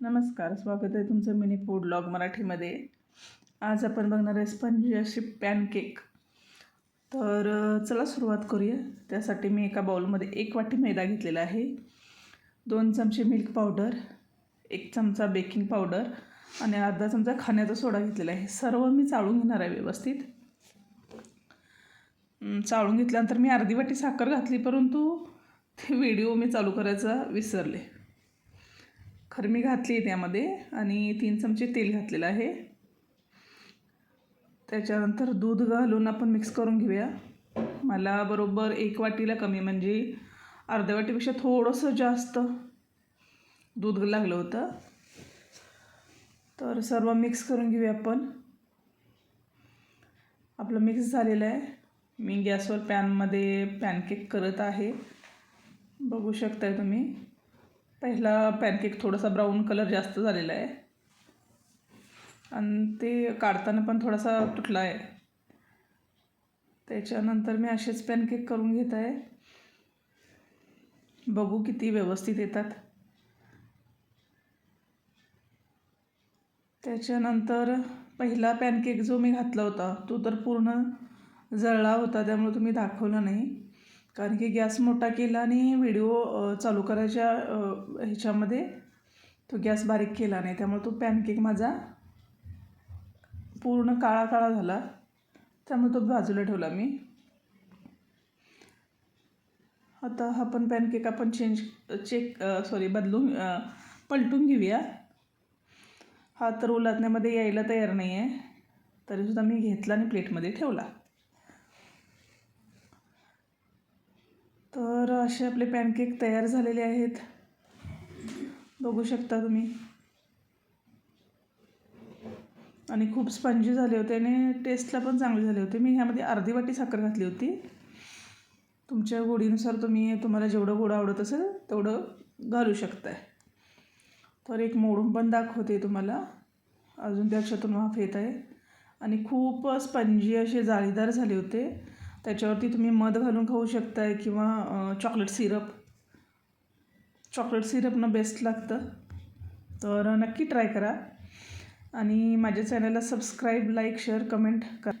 नमस्कार स्वागत आहे तुमचं मिनी फूड ब्लॉग मराठीमध्ये. आज आपण बघणार आहे स्पंजी अशी पॅनकेक. तर चला सुरुवात करूया. त्यासाठी मी एका बाउलमध्ये एक वाटी मैदा घेतलेला आहे. दोन चमचे मिल्क पावडर एक चमचा बेकिंग पावडर आणि अर्धा चमचा खाण्याचा सोडा घेतलेला आहे. सर्व मी चाळून घेणार आहे व्यवस्थित. चाळून घेतल्यानंतर मी अर्धी वाटी साखर घातली परंतु ते व्हिडिओ मी चालू करायचा विसरले. खरमी घातली आहे त्यामध्ये आणि तीन चमचे तेल घातलेलं आहे. त्याच्यानंतर दूध घालून आपण मिक्स करून घेऊया. मला बरोबर एक वाटीला कमी म्हणजे अर्ध्या वाटीपेक्षा थोडंसं जास्त दूध लागलं होतं. तर सर्व मिक्स करून घेऊया आपण. आपलं मिक्स झालेलं आहे. मी गॅसवर पॅनमध्ये पॅनकेक करत आहे. बघू शकताय तुम्ही. पहिला पॅनकेक थोडासा ब्राऊन कलर जास्त झालेला आहे. आणि ते काढताना पण थोडासा तुटला आहे. त्याच्यानंतर मी असेच पॅनकेक करून घेत आहे. बघू किती व्यवस्थित येतात. त्याच्यानंतर पहिला पॅनकेक जो मी घातला होता तो तर पूर्ण जळला होता त्यामुळे तुम्ही दाखवला नाही. कारण की गॅस मोठा केला आणि व्हिडिओ चालू करायच्या ह्याच्यामध्ये तो गॅस बारीक केला नाही. त्यामुळे तो पॅनकेक माझा पूर्ण काळा काळा झाला. त्यामुळे तो बाजूला ठेवला मी. आता हा पण पॅनकेक आपण चेंज चेक सॉरी बदलून पलटून घेऊया. हा तर उलटण्यामध्ये यायला तयार नाही आहे तरीसुद्धा मी घेतला आणि प्लेटमध्ये ठेवला. तर असे आपले पॅनकेक तयार झालेले आहेत. बघू शकता तुम्ही. आणि खूप स्पंजी झाले होते आणि टेस्टला पण चांगले झाले होते. मी ह्यामध्ये अर्धी वाटी साखर घातली होती. तुमच्या गोडीनुसार तुम्ही तुम्हाला जेवढं गोड आवडत असेल तेवढं घालू शकताय. तर एक मोडून पण दाखवते तुम्हाला. अजून त्याच्यातून वाफ येत आहे. आणि खूप स्पंजी असे जाळीदार झाले होते. त्याच्यावरती तुम्ही मध घालून खाऊ शकताय किंवा चॉकलेट सिरप चॉकलेट सिरपनं बेस्ट लागतं. तर नक्की ट्राय करा. आणि माझ्या चॅनलला सबस्क्राईब लाईक शेअर कमेंट करा.